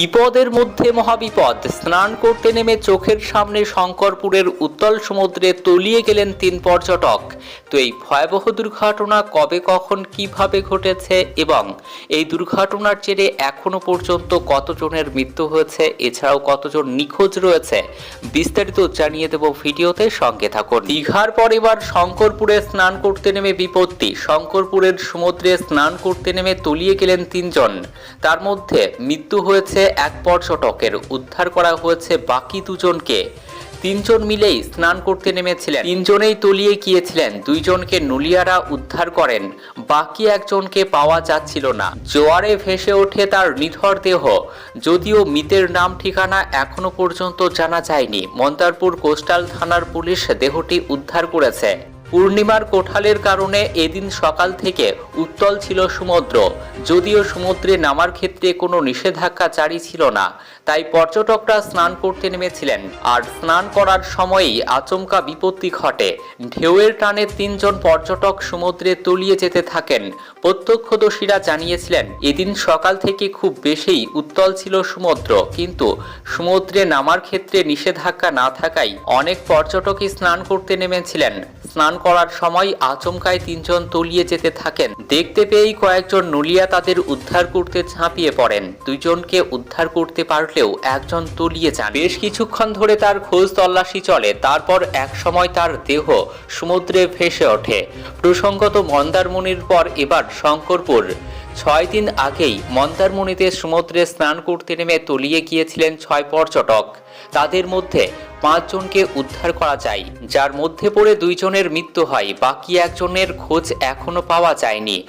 বিপদের মধ্যে মহাবিপদ। স্নান করতে নেমে চোখের সামনে শঙ্করপুরের উত্তল সমুদ্রে তলিয়ে গেলেন তিন পর্যটক। তো এই ভয়াবহ দুর্ঘটনা কবে, কখন, কীভাবে ঘটেছে এবং এই দুর্ঘটনার জেরে এখনও পর্যন্ত কতজনের মৃত্যু হয়েছে, এছাড়াও কতজন নিখোঁজ রয়েছে, বিস্তারিত জানিয়ে দেব ভিডিওতে সঙ্গে থাকুন। দীঘার পর এবার শঙ্করপুরে স্নান করতে নেমে বিপত্তি। শঙ্করপুরের সমুদ্রে স্নান করতে নেমে তলিয়ে গেলেন তিনজন। তার মধ্যে মৃত্যু হয়েছে এক পর্যটকের উদ্ধার করা হয়েছে বাকি দুজনকে। তিনজন মিলেই স্নান করতে নেমেছিলেন। তিনজনেই তলিয়ে গিয়েছিলেন। দুইজনকে নুলিয়ারা উদ্ধার করেন। বাকি একজনকে পাওয়া যাচ্ছিল না। জোয়ারে ভেসে ওঠে তার নিথর দেহ। যদিও মৃতের নাম ঠিকানা এখনও পর্যন্ত জানা যায়নি। মন্তারপুর কোস্টাল থানার পুলিশ দেহটি উদ্ধার করেছে। পূর্ণিমার কোঠালের কারণে এদিন সকাল থেকে উত্তল ছিল সমুদ্র। যদিও সমুদ্রে নামার ক্ষেত্রে কোনো নিষেধাজ্ঞা জারি ছিল না, তাই পর্যটকরা স্নান করতে নেমেছিলেন। আর স্নান করার সময়ই আচমকা বিপত্তি ঘটে। ঢেউয়ের টানে তিনজন পর্যটক সমুদ্রে তলিয়ে যেতে থাকেন। প্রত্যক্ষদর্শীরা জানিয়েছিলেন, এদিন সকাল থেকে খুব বেশিই উত্তল ছিল সমুদ্র, কিন্তু সমুদ্রে নামার ক্ষেত্রে নিষেধাজ্ঞা না থাকায় অনেক পর্যটকই স্নান করতে নেমেছিলেন। স্নান করার সময় আচমকায় তিনজন তলিয়ে যেতে থাকেন। দেখতে পেয়েই কয়েকজন নলিয়া তাদের উদ্ধার করতে ঝাঁপিয়ে পড়েন। দুইজনকে উদ্ধার করতে পারলেও একজন তলিয়ে যান। বেশ কিছুক্ষণ ধরে তার খোঁজ তল্লাশি চলে, তারপর এক সময় তার দেহ সমুদ্রে ভেসে ওঠে। প্রসঙ্গত মন্দারমণির পর এবার শঙ্করপুর ছয় দিন আগেই মন্দারমণিতে সমুদ্রে স্নান করতে নেমে তলিয়ে গিয়েছিলেন ছয় পর্যটক। তাদের মধ্যে পাঁচজনকে উদ্ধার করা যায়, যার মধ্যে পড়ে দুইজনের মৃত্যু হয়, বাকি একজনের খোঁজ এখনও পাওয়া যায়নি।